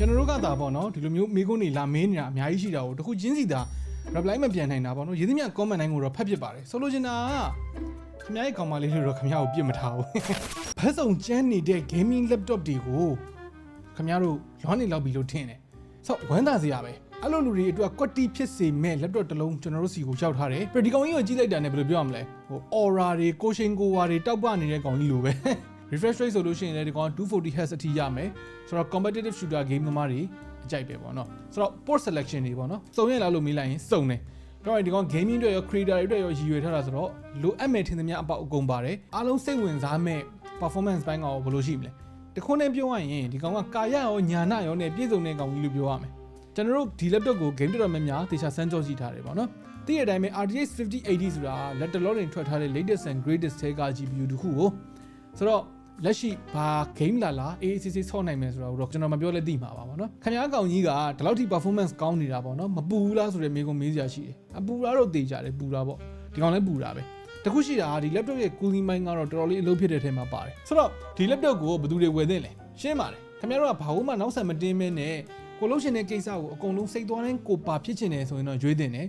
ကျွန်တော်တို့ကသာပေါ့နော်ဒီလိုမျိုးမိကုန်းနေလာမင်းနေတာအများကြီးရှိတာကိုတခုချင်းစီသာ reply မပြန်နိုင်တာပေါ့နော်ရေးသမျှ comment တိုင်းကိုတော့ဖတ်ဖြစ်ပါတယ်ဆိုလိုချင်တာကခင်ဗျားရဲ့ကောင်မလေးလို့တော့ခင်ဗျားကိုပြစ်မထားဘူးဘက်စုံကျန်းနေတဲ့ gaming laptop တွေကိုခင်ဗျားတို့လွမ်းနေလောက်ပြီလို့ထင်တယ်ဆိုတော့ဝမ်းသာစရာပဲအဲ့လိုလူတွေအတွက်ကွက်တီဖြစ်စေမဲ့ laptop တစ်လုံးကျွန်တော်တို့စီကိုရောက်ထားတယ်ပြဒီကောင်ကြီးကိုကြည့်လိုက်တာနဲ့ဘယ်လိုပြောရမလဲဟို aura တွေကိုရှင်ကိုဝါတွေတောက်ပနေတဲ့ကောင်ကြီးလိုပဲ refresh rate ဆိုလို့ရှိရင်လည်းဒီကောင်240 Hz အထိရမယ်ဆိုတော့ competitive shooter game သမားတွေအကြိုက်ပဲပေါ့နော်ဆိုတော့ port selection တွေပေါ့နော်စုံရလားလို့မေးလိုက်ရင်စုံတယ်ပြောရင်ဒီကောင် gaming တွေရော creator တွေအတွက်ရောရည်ရွယ်ထားတာဆိုတော့လိုအပ်မဲ့ထင်သမျှအပေါက်အကုန်ပါတယ်အားလုံးစိတ်ဝင်စားမဲ့ performance ဘိုင်းကောင်ဘယ်လိုရှိမလဲတခွန်းနဲ့ပြောရရင်ဒီကောင်ကကာယရောညာနာရောနဲ့ပြည့်စုံတဲ့ကောင်ကြီးလို့ပြောရမယ်ကျွန်တော်တို့ဒီ laptop ကို game တော်တော်များများတေချာစမ်းကြောကြည့်ထားတယ်ပေါ့နော်သိတဲ့အတိုင်းပဲ RTX 5080ဆိုတာလက်တလောတင်ထွက်ထားတဲ့ latest and greatest ထဲက GPU တခုကိုဆိုတော့ လက်ရှိဘာ game လာလာ AACC ဆော့နိုင်မယ်ဆိုတော့ကျွန်တော်မပြောလဲသိမှာပါဗောနော်ခင်ဗျားကောင်ကြီးကဒီလောက်ထိ performance ကောင်းနေတာဗောနော်မပူဘူးလားဆိုတဲ့မေးခွန်းမေးစရာရှိတယ်အပူတာတော့တေချာတယ်ပူတာဗောဒီကောင်လည်းပူတာပဲတခုရှိတာကဒီ laptop ရဲ့ cooling mind ကတော့တော်တော်လေးအလုပ်ဖြစ်တဲ့ထဲမှာပါတယ်ဆိုတော့ဒီ laptop ကိုဘယ်သူတွေဝယ်သင့်လဲရှင်းပါတယ်ခင်ဗျားတို့ကဘာလို့မှနောက်ဆက်မတင်းမဲနဲ့ကိုလို့ရှင်တဲ့ကိစ္စကိုအကုန်လုံးစိတ်သွားတိုင်းကိုပါဖြစ်ချင်တယ်ဆိုရင်တော့ရွေးသင့်တယ်